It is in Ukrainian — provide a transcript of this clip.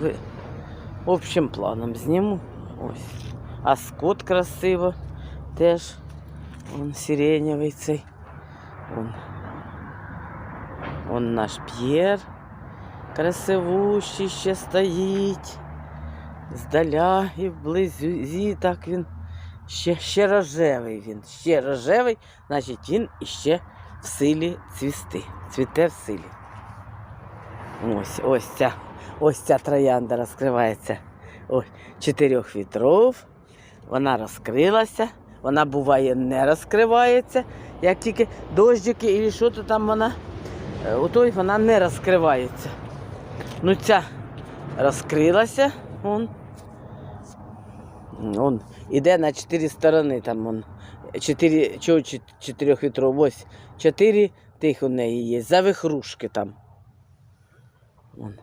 ви- общим планом зніму. Ось. А скот красиво теж. Он сиреневий цей. Он. Он наш П'єр. Красивущий ще стоїть. Здаля і вблизі так він. Ще, ще рожевий він. Ще рожевий, значить він іще в силі цвісти. Цвіте в силі. Ось, ось ця, ось ця троянда розкривається. Ось, чотирьох вітров. Вона розкрилася. Вона буває не розкривається. Як тільки дощики і що то там вона, е, отой вона не розкривається. Ну ця розкрилася. Вон. Он іде на чотири сторони. Там он. Чотири, чого чотирьох вітров? Ось чотири тих у неї є. Завихрушки там. Вон.